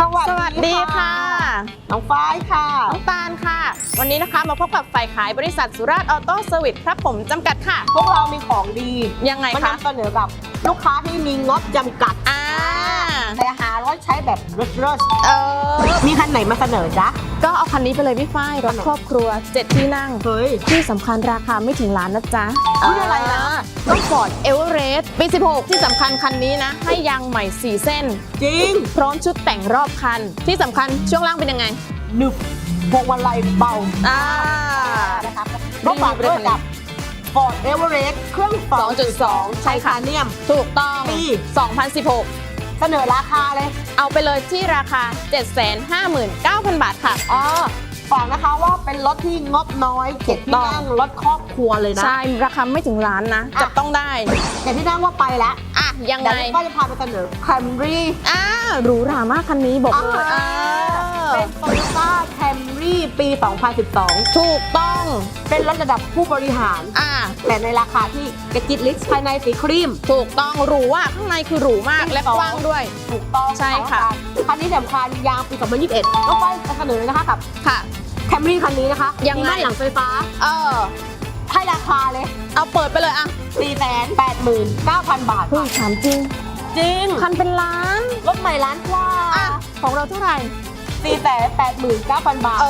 สวัสสวัสดีค่ะ น้องฝ้ายค่ะ น้องตาลค่ะ วันนี้นะคะมาพบกับฝ่ายขายบริษัทสุราษฎร์ออโต้เซอร์วิสครับผมจำกัดค่ะ พวกเรามีของดียังไงมาคะนำเสนอกับลูกค้าที่มีงบจำกัด อ่าแต่หารถใช้แบบเลิศเออๆมีคันไหนมาเสนอจ๊ะก็เอา คันนี้ไปเลยพี่ฝ้ายรถครอบครัว 7 ที่นั่ง เฮ้ย ที่สำคัญราคาไม่ถึงล้านนะจ๊ะพูดอะไรนะ ต้องฟอร์ดเอเวอเรสต์ปี 16 ที่สำคัญคันนี้นะ ให้ยางใหม่ 4 เส้น จริง พร้อมชุดแต่งรอบคัน ที่สำคัญช่วงล่างเป็นยังไง หนึบพวงมาลัยเบาอ่านะครับก็ฝากด้วยกับ Ford Everest เครื่อง 2.2 ไทใช่ค่ะทาเนียม ถูกต้องปี 2016เสนอราคาเลย เอาไปเลยที่ราคา 759,000 บาทค่ะ อ๋อฝากนะคะว่าเป็นรถที่งบน้อยเจ็ดที่นั่งรถครอบครัวเลยนะ ใช่ ราคาไม่ถึงล้านนะ อะ จับต้องได้เจ็ดที่นั่งว่าไปแล้วอะ ยังเดี๋ไงยวก็จะพาไปเสนอ Camry อ่าหรูหรามากคันนี้บอกเลยอ่า เอเป็อน Toyota Camry ปี 2012 ถูกต้อง เป็นรถระดับผู้บริหาร อ่า แต่ในราคาที่กระจิตลิสภายในสีครีม ถูกต้องหรูอะข้างในคือหรูมากและกว้างด้วย ถูกต้องใช่ค่ะ คันนี้สำคัญยางปี 2021ต้องไปจะเสนอเลยนะคะกับ ค่ะ Camry คันนี้นะคะยังไงมีด้านหลังไฟฟ้า เออให้ราคาเลย เอาเปิดไปเลยอะ489,000 บาทเฮ้ยค่ะถามจริง จริง คันเป็นล้าน รถใหม่ล้านกว่าอะของเราเท่าไหร่ 489,000บาท เอ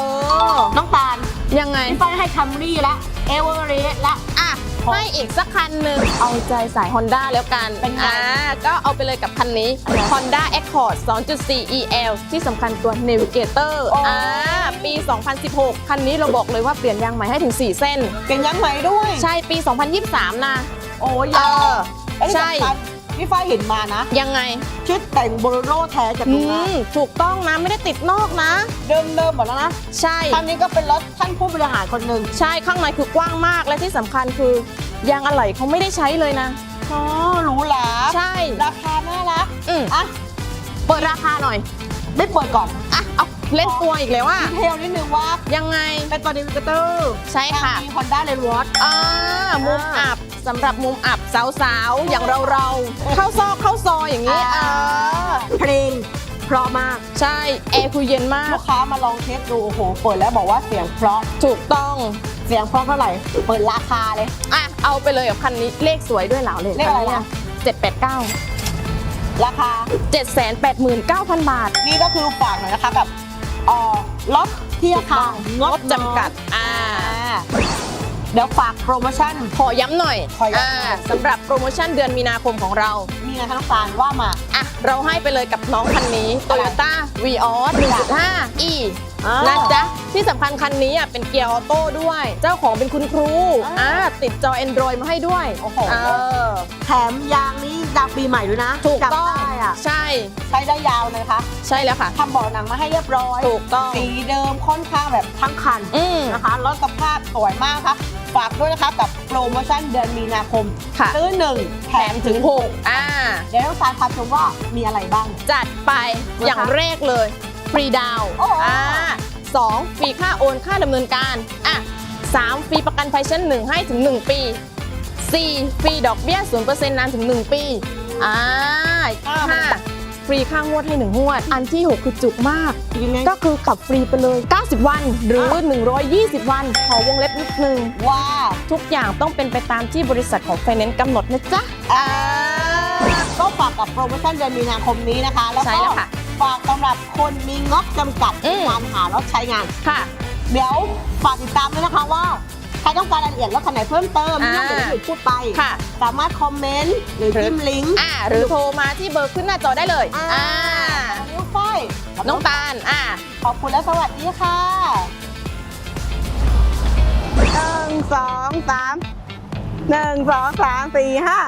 อ น้องตาลยังไง พี่ฝ้ายให้ Camry และ เอเวอเรสต์และ อะ ให้อีกสักคันหนึ่งเอาใจสาย Honda แล้วกันเป็นไง อ่าก็เอาไปเลยกับคันนี้อะไร Honda Accord 2.4 EL ที่สำคัญตัว Navigator โอ้อ่าปี 2016 คันนี้เราบอกเลยว่าเปลี่ยนยางใหม่ให้ถึง 4 เส้น เป็นยังไหมด้วย ใช่ปี 2023 นะ โอ้เอยาวอไอ้ที่ใช่ สำคัญ พี่ฝ้ายเห็นมานะ ยังไงชุดแต่งโบโลโรแท้จากอืโรงงานมถูกต้องนะไม่ได้ติดนอกนะ เดิมเดิมๆหมดแล้วนะใช่ คันนี้ก็เป็นรถท่านผู้บริหารคนหนึ่งใช่ข้างในคือกว้างมากและที่สำคัญคือยางอะไหล่เขาไม่ได้ใช้เลยนะ อ๋อหรูหราใช่ ราคาน่ารักอืมอะเปิดราคาหน่อย ไม่เปิดก่อนอะ เอาเล่นตัวอีกแล้วว่า ดีเทลนิดนึงว่ายังไง เป็นตัวดีวิกเตอร์ใช่ค่ะ มี Honda r e w a r d อ่ามุมอับ สำหรับมุมอับสาวๆ อย่างเราเราๆเข้าซอกเข้าซอยอย่างนี้อ่าเออเพลงเพราะมากใช่แอร์คือเย็นมาก ลูกค้ามาลองเทสดูโอ้โหเปิดแล้วบอกว่าเสียงเพราะถูกต้องเสียงเพราะเท่าไหร่ เปิดราคาเลย อะเอาไปเลยกับคันนี้เลขสวยด้วยเหล่าเลยเลขอะไรนะ เจ็ดแปดเก้าราคาเจ็ดแสนแปดหมื่นเก้าพันบาท นี่ก็คือฝากหน่อยนะคะกับเอ่อรถที่ราคางบจำกัดอ่าอ่า เดี๋ยวฝากโปรโมชั่น ขอย้ำหน่อยขอย้ำหน่อยาสำหรับโปรโมชั่นเดือนมีนาคมของเรา มีไงคะน้องตาลว่ามา อะ เราให้ไปเลยกับน้องคันนี้ Toyota v ีออส1.5 e อ่านนะจ๊ะ ที่สำคัญคันนี้อะเป็นเกียร์ออโต้ด้วย เจ้าของเป็นคุณครูอ่าอ่าติดจอ Android มาให้ด้วยโอ้โห เออ แถมยางนี้ยาง ปีใหม่ด้วยนะถูกต้องจำได้อะใช่ใช้ได้ยาวเลยค่ะใช่แล้วค่ะทำเบาะหนังมาให้เรียบร้อยถูกต้องสีเดิมค่อนข้างแบบทั้งคันอืม นะคะรถสภาพสวยมากค่ะฝากด้วยนะคะกับโปรโมชั่นเดือนมีนาคมค่ะ ซื้อหนึ่งแถแถมมถึถึงงหก6อ่า เดี๋ยวต้องการพาชมว่ามีอะไรบ้าง จัดไปนะคะอย่างแรกเลยฟรีดาวน์โอ้โห อ่าสองฟรีค่าโอนค่าดำเนินการอะสามฟรีประกันภัยชั้นหนึ่งให้ถึง 1 ปีสี่ฟรีดอกเบี้ยศูนย์เปอร์เซ็นต์นานถึง 1 ปี อ่าห้าฟรีค่างวดให้1งวด อันที่ 6 คือจุกมากยังไงก็คือขับฟรีไปเลย 90 วัน หรือ 120 วัน ขอวงเล็บนิดนึงว่าทุกอย่างต้องเป็นไปตามที่บริษัทของไฟแนนซ์กำหนดนะจ๊ะอ่าก็ฝากกับโปรโมชั่นเดือนมีนาคมนี้นะคะ แล้วใช่ก็แล้วค่ะฝากสำหรบคนมีงบจำกัดอืในมการหารถใช้งานค่ะ เดี๋ยวฝากติดตามด้วยนะคะว่าใครต้องการรายละเอียดรถคันไหนเพิ่มเติมอ่านอกจากที่หนูพูดไป ค่ะ สามารถคอมเมนต์หรือหรือจิ้มลิงก์อ่าหรือโทรมาที่เบอร์ขึ้นหน้าจอได้เลย อ่าอ่านิ้วฝ้ายน้องตาลอ่า ขอบคุณและสวัสดีค่ะหนึ่งสองสามหนึ่งสองสามสี่ห้า